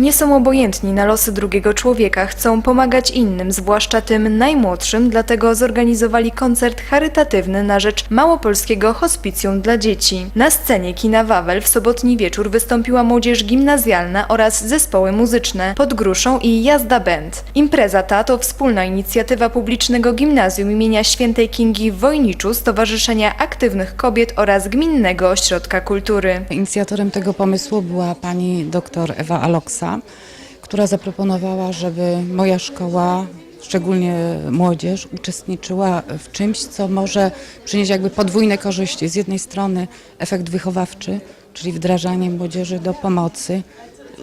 Nie są obojętni na losy drugiego człowieka, chcą pomagać innym, zwłaszcza tym najmłodszym, dlatego zorganizowali koncert charytatywny na rzecz Małopolskiego Hospicjum dla Dzieci. Na scenie kina Wawel w sobotni wieczór wystąpiła młodzież gimnazjalna oraz zespoły muzyczne pod gruszą i jazda band. Impreza ta to wspólna inicjatywa publicznego gimnazjum imienia świętej Kingi w Wojniczu, Stowarzyszenia Aktywnych Kobiet oraz Gminnego Ośrodka Kultury. Inicjatorem tego pomysłu była pani dr Ewa Aloksa, która zaproponowała, żeby moja szkoła, szczególnie młodzież, uczestniczyła w czymś, co może przynieść jakby podwójne korzyści. Z jednej strony efekt wychowawczy, czyli wdrażanie młodzieży do pomocy,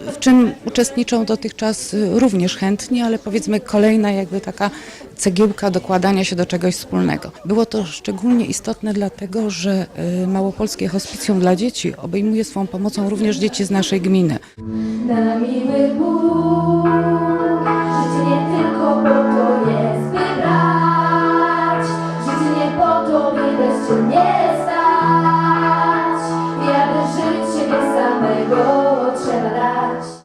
w czym uczestniczą dotychczas również chętnie, ale powiedzmy kolejna jakby taka cegiełka dokładania się do czegoś wspólnego. Było to szczególnie istotne dlatego, że y, Małopolskie Hospicjum dla Dzieci obejmuje swą pomocą również dzieci z naszej gminy. Na miły Bóg, nie tylko po to jest, by brać. Życie nie po to, by bezczynnie stać.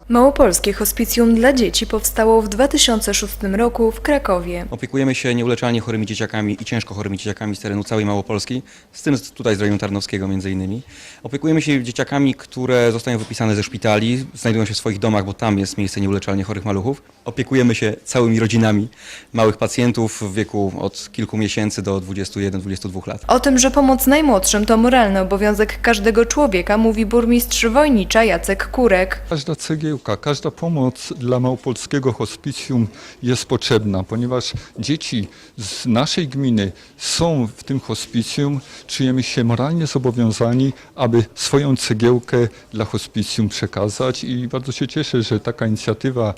Małopolskie Hospicjum dla Dzieci powstało w 2006 roku w Krakowie. Opiekujemy się nieuleczalnie chorymi dzieciakami i ciężko chorymi dzieciakami z terenu całej Małopolski, z tym z- tutaj z rejonu tarnowskiego między innymi. Opiekujemy się dzieciakami, które zostają wypisane ze szpitali, znajdują się w swoich domach, bo tam jest miejsce nieuleczalnie chorych maluchów. Opiekujemy się całymi rodzinami małych pacjentów w wieku od kilku miesięcy do 21-22 lat. O tym, że pomoc najmłodszym to moralny obowiązek każdego człowieka, mówi burmistrz Wojnicza Jacek Kurek. Każda każda pomoc dla małopolskiego hospicjum jest potrzebna, ponieważ dzieci z naszej gminy są w tym hospicjum, czujemy się moralnie zobowiązani, aby swoją cegiełkę dla hospicjum przekazać i bardzo się cieszę, że taka inicjatywa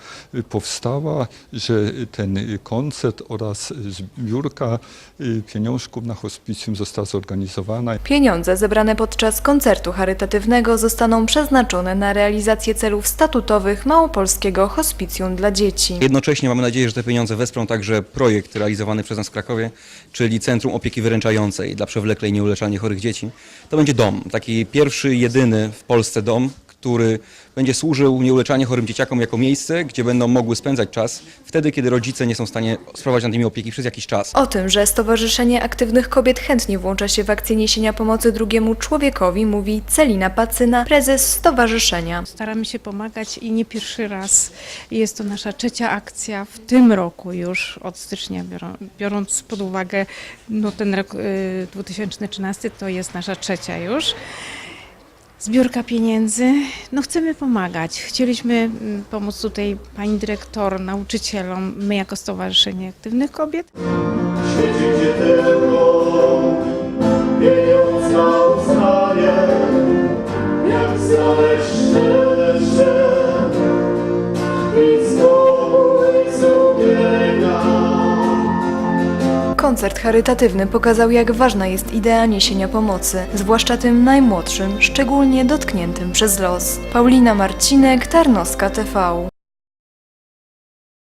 powstała, że ten koncert oraz zbiórka y, pieniążków na hospicjum została zorganizowana. Pieniądze zebrane podczas koncertu charytatywnego zostaną przeznaczone na realizację celów Małopolskiego Hospicjum dla Dzieci. Jednocześnie mamy nadzieję, że te pieniądze wesprą także projekt realizowany przez nas w Krakowie, czyli Centrum Opieki Wyręczającej dla przewlekle i nieuleczalnie chorych dzieci. To będzie dom, taki pierwszy, jedyny w Polsce dom, który będzie służył nieuleczalnie chorym dzieciakom jako miejsce, gdzie będą mogły spędzać czas wtedy, kiedy rodzice nie są w stanie sprawować nad nimi opieki przez jakiś czas. O tym, że Stowarzyszenie Aktywnych Kobiet chętnie włącza się w akcję niesienia pomocy drugiemu człowiekowi, mówi Celina Pacyna, prezes stowarzyszenia. Staramy się pomagać i nie pierwszy raz. Jest to nasza trzecia akcja w tym roku już od stycznia, biorą- biorąc pod uwagę no, ten rok y, 2013, to jest nasza trzecia już. Zbiórka pieniędzy. No chcemy pomagać. Chcieliśmy mm, pomóc tutaj pani dyrektor, nauczycielom, my jako Stowarzyszenie Aktywnych Kobiet. Koncert charytatywny pokazał, jak ważna jest idea niesienia pomocy, zwłaszcza tym najmłodszym, szczególnie dotkniętym przez los. Paulina Marcinek, Tarnowska TV.